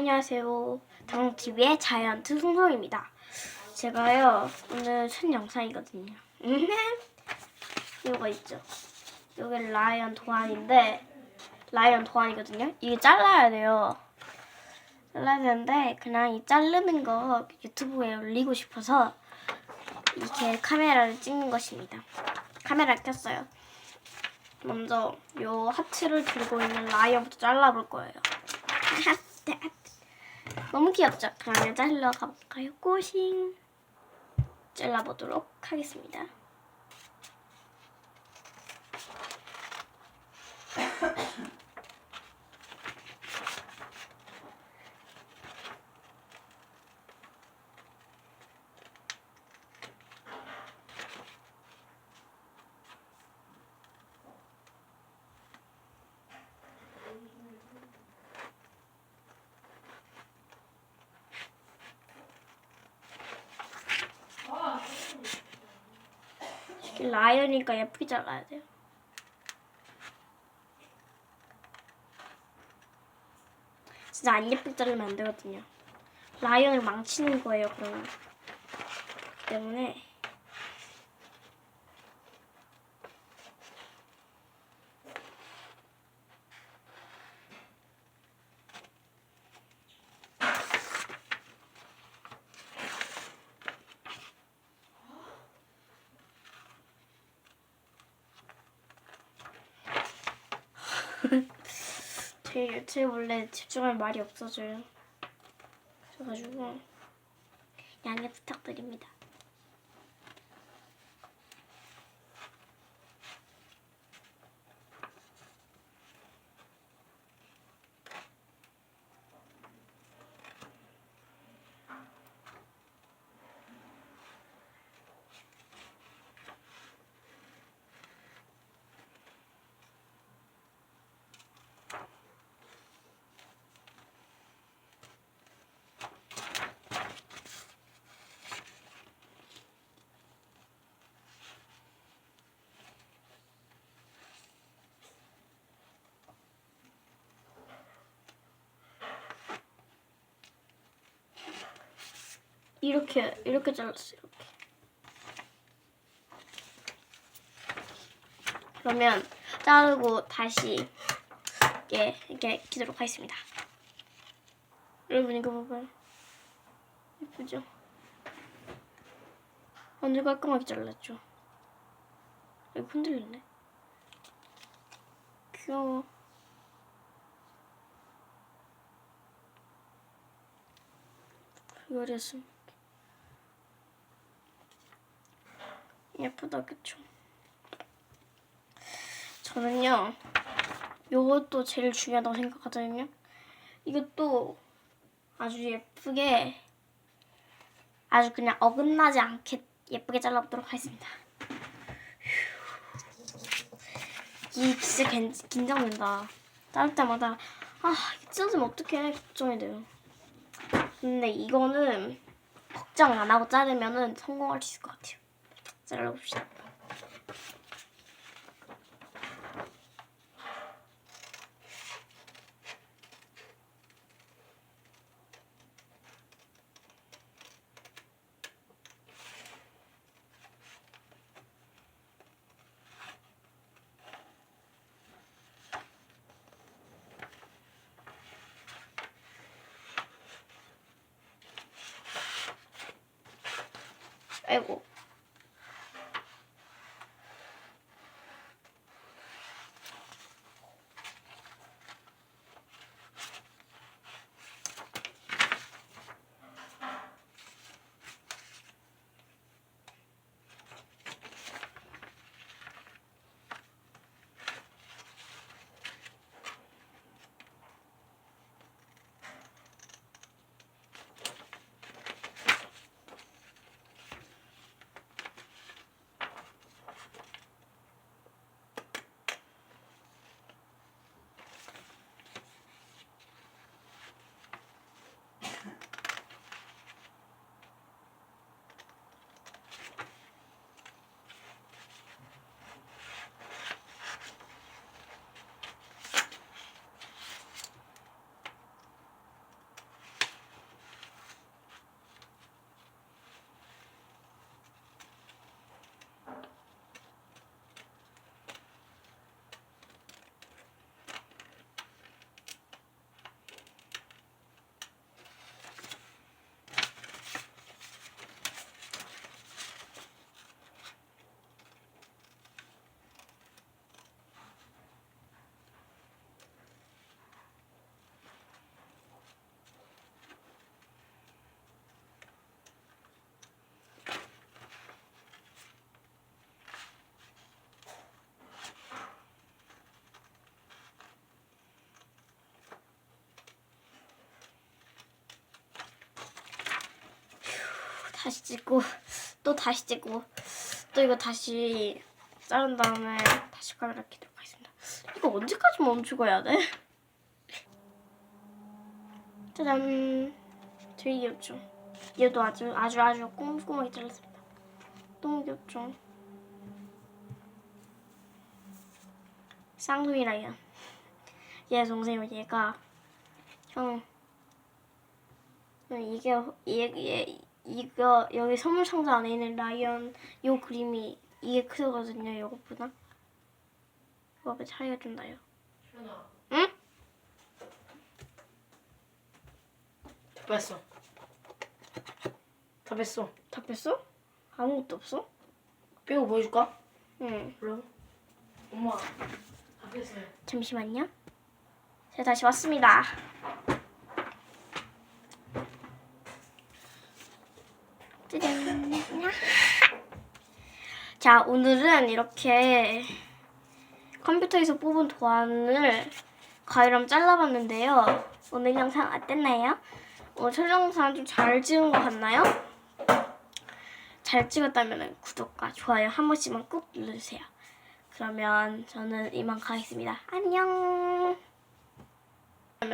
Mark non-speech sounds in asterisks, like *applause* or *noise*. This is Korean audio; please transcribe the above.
안녕하세요. 당TV의 자이언트 송송입니다. 제가요, 오늘 첫 영상이거든요. 이거 있죠? 이게 라이언 도안인데, 라이언 도안이거든요? 이게 잘라야 돼요. 잘라야 되는데, 그냥 이 자르는 거 유튜브에 올리고 싶어서, 이렇게 카메라를 찍는 것입니다. 카메라를 켰어요. 먼저 요 하트를 들고 있는 라이언부터 잘라볼 거예요. *laughs* 너무 귀엽죠? 그러면 잘라 가볼까요? 꼬싱 잘라보도록 하겠습니다. 라이언이니까 예쁘게 잘라야 돼요. 진짜 안 예쁘게 자르면 안 되거든요. 라이언을 망치는 거예요, 그러면. 그 때문에 *laughs* 제 유튜브 원래 집중할 말이 없어져요. 그래가지고 양해 부탁드립니다. 이렇게 이렇게 잘랐어요. 이렇게. 그러면 자르고 다시 이렇게 이렇게 키도록 하겠습니다. 여러분 이거 봐봐요. 예쁘죠? 완전 깔끔하게 잘랐죠? 이거 흔들리네. 귀여워. 그래서 예쁘다 그쵸? 저는요 요것도 제일 중요하다고 생각하거든요. 이것도 아주 예쁘게 아주 그냥 어긋나지 않게 예쁘게 잘라보도록 하겠습니다. 이 진짜 긴, 긴장된다. 자를 때마다 아 찢어지면 어떡해? 걱정이 돼요. 근데 이거는 걱정 안 하고 자르면은 성공할 수 있을 것 같아요 잘라봅시다. 아이고. 다시 찍고 또 다시 찍고 또 이거 다시 자른 다음에 다시 카메라 켜도록 하겠습니다. 이거 언제까지 멈추고 해야 돼? 짜잔 되게 귀엽죠? 얘도 아주 아주 아주 꼼꼼하게 잘랐습니다. 너무 귀엽죠? 쌍둥이 라이언 얘 동생이고 얘가 형 이게 얘, 얘 이거 여기 선물 상자 안에 있는 라이언 요 그림이 이게 크거든요 이것보다. 왜 차이가 좀 나요. 응? 다 뺐어. 다 뺐어. 다 뺐어? 아무것도 없어? 빼고 보여줄까? 응. 그럼? 엄마 다 뺐어요. 잠시만요. 제가 다시 왔습니다 자 오늘은 이렇게 컴퓨터에서 뽑은 도안을 가위랑 잘라봤는데요 오늘 영상 어땠나요? 오늘 첫 영상 좀 잘 찍은 것 같나요? 잘 찍었다면 구독과 좋아요 한 번씩만 꾹 눌러주세요 그러면 저는 이만 가겠습니다 안녕